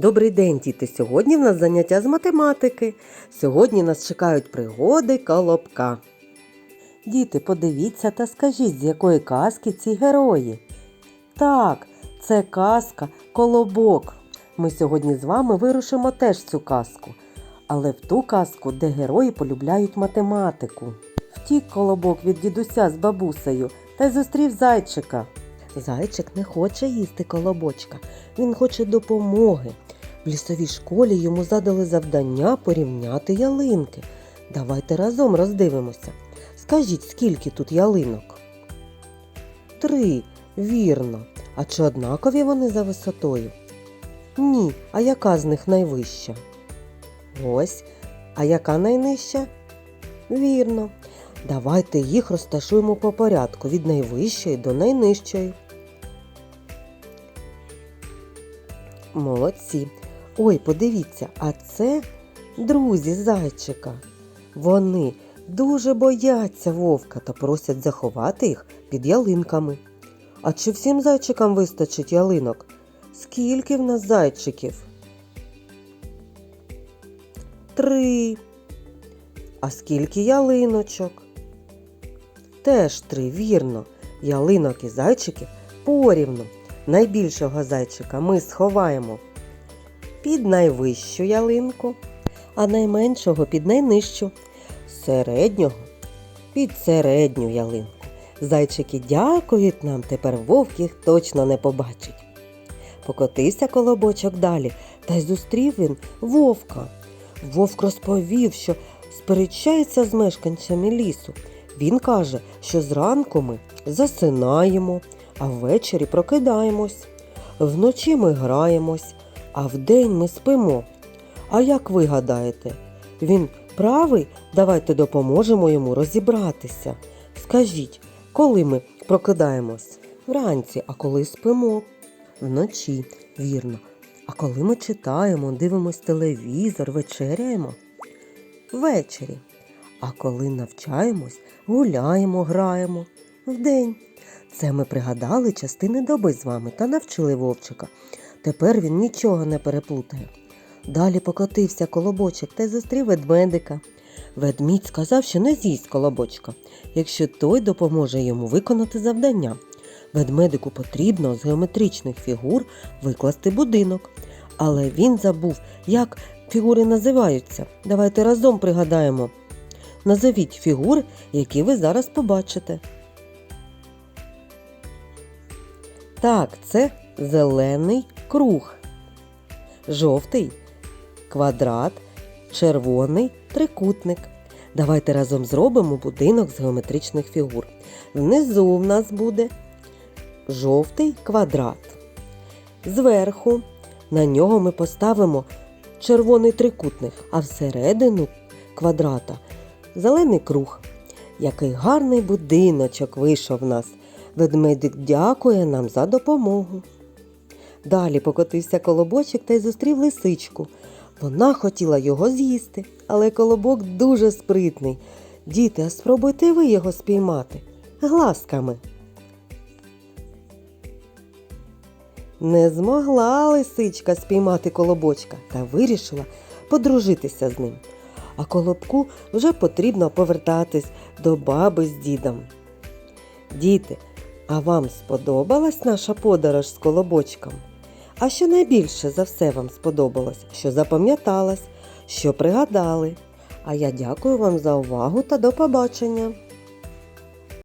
Добрий день, діти! Сьогодні в нас заняття з математики. Сьогодні нас чекають пригоди колобка. Діти, подивіться та скажіть, з якої казки ці герої. Так, це казка Колобок. Ми сьогодні з вами вирушимо теж цю казку, але в ту казку, де герої полюбляють математику. Втік колобок від дідуся з бабусею та й зустрів зайчика. Зайчик не хоче їсти колобочка, він хоче допомоги. В лісовій школі йому задали завдання порівняти ялинки. Давайте разом роздивимося. Скажіть, скільки тут ялинок? Три, вірно. А чи однакові вони за висотою? Ні. А яка з них найвища? Ось. А яка найнижча? Вірно. Давайте їх розташуємо по порядку від найвищої до найнижчої. Молодці. Ой, подивіться, а це друзі зайчика. Вони дуже бояться вовка та просять заховати їх під ялинками. А чи всім зайчикам вистачить ялинок? Скільки в нас зайчиків? Три. А скільки ялиночок? Теж три, вірно. Ялинок і зайчиків порівну. Найбільшого зайчика ми сховаємо під найвищу ялинку, а найменшого під найнижчу, середнього під середню ялинку. Зайчики дякують нам, тепер вовк їх точно не побачить. Покотився колобочок далі, та й зустрів він вовка. Вовк розповів, що сперечається з мешканцями лісу. Він каже, що зранку ми засинаємо, а ввечері прокидаємось. Вночі ми граємось, а вдень ми спимо. А як ви гадаєте, він правий? Давайте допоможемо йому розібратися. Скажіть, коли ми прокидаємось? Вранці, а коли спимо? Вночі, вірно. А коли ми читаємо, дивимось телевізор, вечеряємо? Ввечері. А коли навчаємось, гуляємо, граємо вдень. Це ми пригадали частини доби з вами та навчили вовчика. Тепер він нічого не переплутає. Далі покотився колобочок та й зустрів ведмедика. Ведмідь сказав, що не з'їсть колобочка, якщо той допоможе йому виконати завдання. Ведмедику потрібно з геометричних фігур викласти будинок. Але він забув, як фігури називаються. Давайте разом пригадаємо. Назовіть фігури, які ви зараз побачите. Так, це зелений круг, жовтий квадрат, червоний трикутник. Давайте разом зробимо будинок з геометричних фігур. Внизу в нас буде жовтий квадрат. Зверху на нього ми поставимо червоний трикутник, а всередину квадрата зелений круг. Який гарний будиночок вийшов в нас. Ведмедик дякує нам за допомогу. Далі покотився колобочок та й зустрів лисичку. Вона хотіла його з'їсти, але колобок дуже спритний. Діти, а спробуйте ви його спіймати глазками. Не змогла лисичка спіймати колобочка та вирішила подружитися з ним. А колобку вже потрібно повертатись до баби з дідом. Діти, а вам сподобалась наша подорож з колобочком? А що найбільше за все вам сподобалось, що запам'яталось, що пригадали? А я дякую вам за увагу та до побачення!